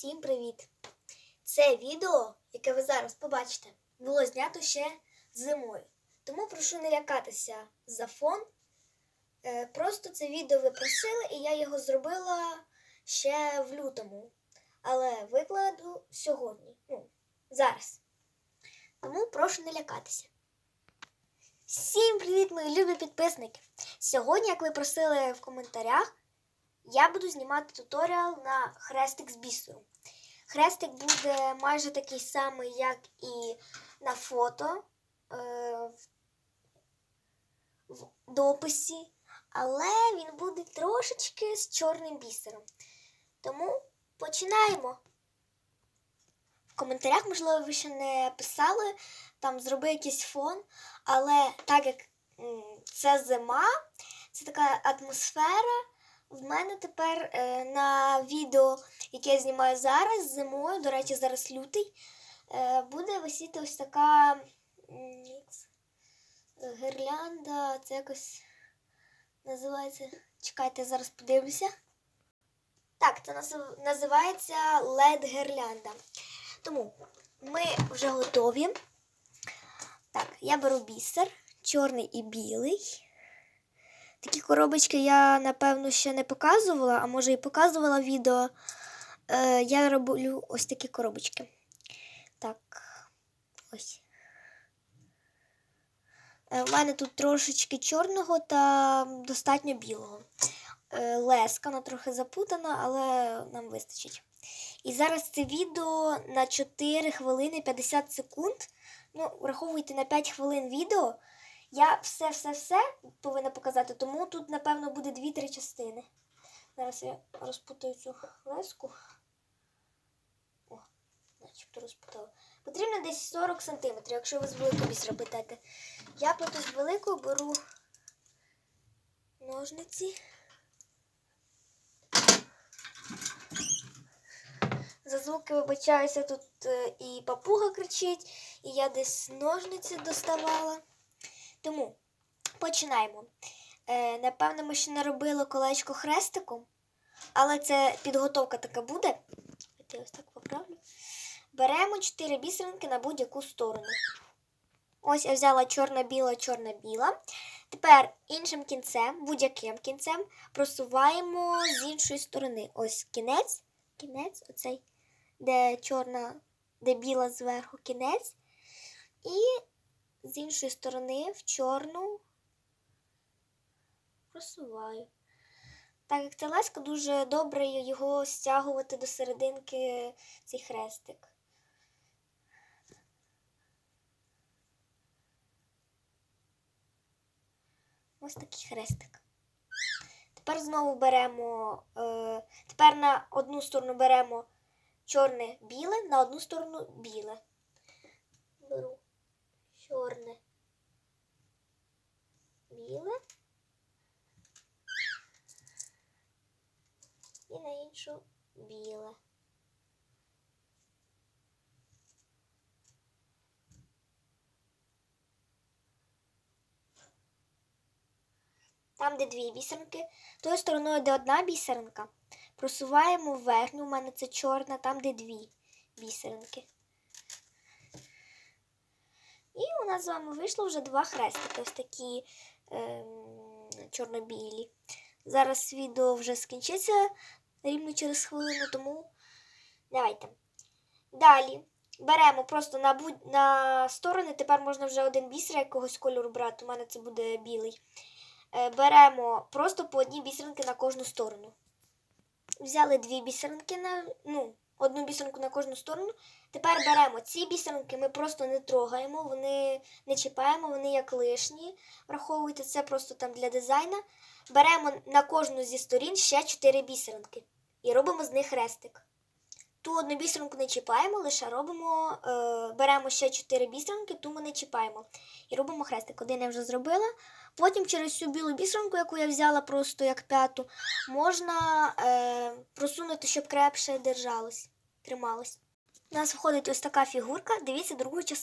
Всім привіт! Це відео, яке ви зараз побачите, було знято ще зимою. Тому прошу не лякатися за фон. Е, Просто це відео ви просили, і я його зробила ще в лютому. Але викладу сьогодні. Ну, зараз. Тому прошу не лякатися. Всім привіт, мої любі підписники! Сьогодні, як ви просили в коментарях, я буду знімати туторіал на хрестик з бісеру. Хрестик буде майже такий самий, як і на фото е, в- дописі, але він буде трошечки з чорним бісером. Тому починаємо. В коментарях, можливо, ви ще не писали, там зроби якийсь фон, але так як це зима, це така атмосфера. В мене тепер е, на відео, яке я знімаю зараз, зимою, до речі, зараз лютий, е, буде висіти ось така гірлянда, це якось називається. Чекайте, зараз подивлюся. Так, це називається LED гірлянда. Тому ми вже готові. Так, я беру бісер, чорний і білий. Такі коробочки я, напевно, ще не показувала, а може і показувала відео. Е, я роблю ось такі коробочки. Так, ось. Е, У мене тут трошечки чорного та достатньо білого. Е, Леска, вона трохи запутана, але нам вистачить. І зараз це відео на 4 хвилини 50 секунд. Ну, враховуйте на 5 хвилин відео. Я все-все-все повинна показати, тому тут, напевно, буде 2-3 частини. Зараз я розпутаю цю леску. О, начебто розпутала. Потрібно десь 40 см, якщо ви з великою бісера питаєте. Я плету з великою беру ножниці. За звуки вибачаюся, тут е, і папуга кричить, і я десь ножниці доставала. Тому починаємо. Е, напевно, ми ще не робили колечко хрестиком, але це підготовка така буде. Я ось так поправлю. Беремо 4 бісеринки на будь-яку сторону. Ось я взяла чорна-біла, чорна-біла. Тепер іншим кінцем, будь-яким кінцем, просуваємо з іншої сторони. Ось кінець, кінець, оцей, де чорна, де біла зверху кінець. І з іншої сторони в чорну просуваю. Так як це леска, дуже добре його стягувати до серединки цей хрестик. Ось такий хрестик. Тепер знову беремо, е, тепер на одну сторону беремо чорне біле, на одну сторону біле. Беру чорне, біле і на іншу біле. Там, де дві бісеринки, тою стороною, де одна бісеринка, просуваємо верхню, у мене це чорна, там, де дві бісеринки. І у нас з вами вийшло вже два хрестики, ось такі ем, чорно-білі. Зараз відео вже скінчиться рівно через хвилину, тому давайте. Далі беремо просто на, будь... на сторони, тепер можна вже один бісер якогось кольору брати, у мене це буде білий. Е, Беремо просто по одній бісеринки на кожну сторону. Взяли дві бісеринки на ну, одну бісеринку на кожну сторону. Тепер беремо ці бісеринки, ми просто не трогаємо, вони не чіпаємо, вони як лишні. Враховуйте це просто там для дизайну. Беремо на кожну зі сторін ще 4 бісеринки і робимо з них хрестик. Ту одну бісеринку не чіпаємо, лише робимо, е, беремо ще 4 бісеринки, ту ми не чіпаємо. І робимо хрестик. Один я вже зробила. Потім через цю білу бісеринку, яку я взяла просто як п'яту, можна е, просунути, щоб крепше держалось, трималось. У нас виходить ось така фігурка. Дивіться другу частину.